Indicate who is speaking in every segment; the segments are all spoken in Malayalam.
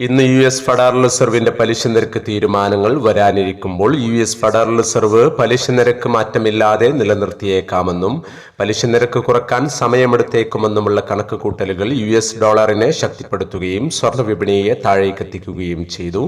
Speaker 1: ഇന്ന് യു എസ് ഫെഡറൽ റിസർവിന്റെ പലിശ നിരക്ക് തീരുമാനങ്ങൾ വരാനിരിക്കുമ്പോൾ യു എസ് ഫെഡറൽ റിസർവ് പലിശ നിരക്ക് മാറ്റമില്ലാതെ നിലനിർത്തിയേക്കാമെന്നും പലിശ നിരക്ക് കുറയ്ക്കാൻ സമയമെടുത്തേക്കുമെന്നുമുള്ള കണക്ക് കൂട്ടലുകൾ യു എസ് ഡോളറിനെ ശക്തിപ്പെടുത്തുകയും സ്വർണ വിപണിയെ താഴേക്കെത്തിക്കുകയും ചെയ്തു.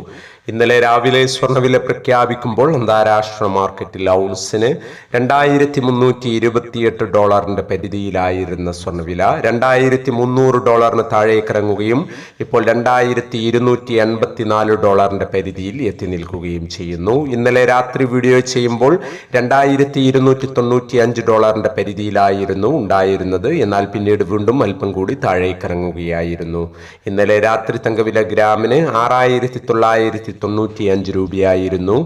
Speaker 1: ഇന്നലെ രാവിലെ സ്വർണവില പ്രഖ്യാപിക്കുമ്പോൾ അന്താരാഷ്ട്ര മാർക്കറ്റിൽ ഔൺസിന് രണ്ടായിരത്തി മുന്നൂറ്റി ഇരുപത്തിയെട്ട് ഡോളറിന്റെ പരിധിയിലായിരുന്ന സ്വർണവില രണ്ടായിരത്തി മുന്നൂറ് ഡോളറിന് താഴേക്കിറങ്ങുകയും ഇപ്പോൾ രണ്ടായിരത്തി ഇരുന്നൂറ്റി എൺപത്തിനാല് ഡോളറിന്റെ പരിധിയിൽ എത്തി നിൽക്കുകയും ചെയ്യുന്നു. ഇന്നലെ രാത്രി വീഡിയോ ചെയ്യുമ്പോൾ രണ്ടായിരത്തി ഇരുന്നൂറ്റി തൊണ്ണൂറ്റി അഞ്ച് ഡോളറിന്റെ പരിധിയിലായിരുന്നു ഉണ്ടായിരുന്നത്. എന്നാൽ പിന്നീട് വീണ്ടും അല്പം കൂടി താഴേക്കിറങ്ങുകയായിരുന്നു. ഇന്നലെ രാത്രി തങ്കവില ഗ്രാമിന് ആറായിരത്തി തൊള്ളായിരത്തി തൊണ്ണൂറ്റി അഞ്ച് രൂപയായിരുന്നു.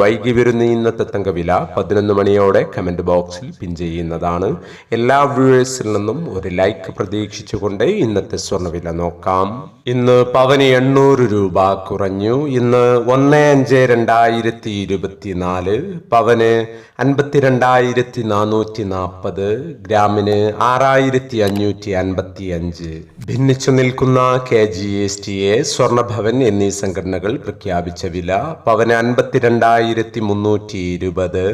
Speaker 1: വൈകി വരുന്ന ഇന്നത്തെ തങ്കവില പതിനൊന്ന് മണിയോടെ കമന്റ് ബോക്സിൽ പിൻ ചെയ്യുന്നതാണ്. എല്ലാ വ്യൂവേഴ്സിൽ നിന്നും ഒരു ലൈക്ക് പ്രതീക്ഷിച്ചുകൊണ്ട് ഇന്നത്തെ സ്വർണവില നോക്കാം. ഇന്ന് പവന് എണ്ണൂറ് രൂപ കുറഞ്ഞു. ഇന്ന് ഒന്ന് അഞ്ച് രണ്ടായിരത്തി ഇരുപത്തിനാല് പവന് അൻപത്തിരണ്ടായിരത്തി നാനൂറ്റി നാൽപ്പത് ഗ്രാമിന് ആറായിരത്തി അഞ്ഞൂറ്റി അൻപത്തി അഞ്ച് ഭിന്നിച്ചു നിൽക്കുന്ന K G S T A Swarnabhavan എന്നീ സംഘടനകൾ പ്രഖ്യാപിച്ച വില പവന് അൻപത്തിരണ്ടായിരത്തി മുന്നൂറ്റി ഇരുപത്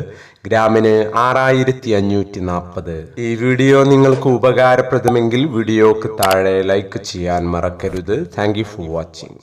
Speaker 1: ഗ്രാമിന് ആറായിരത്തി അഞ്ഞൂറ്റി നാൽപ്പത് ഈ വീഡിയോ നിങ്ങൾക്ക് ഉപകാരപ്രദമെങ്കിൽ വീഡിയോക്ക് താഴെ ലൈക്ക് ചെയ്യാൻ മറക്കരുത്. Thank you for watching.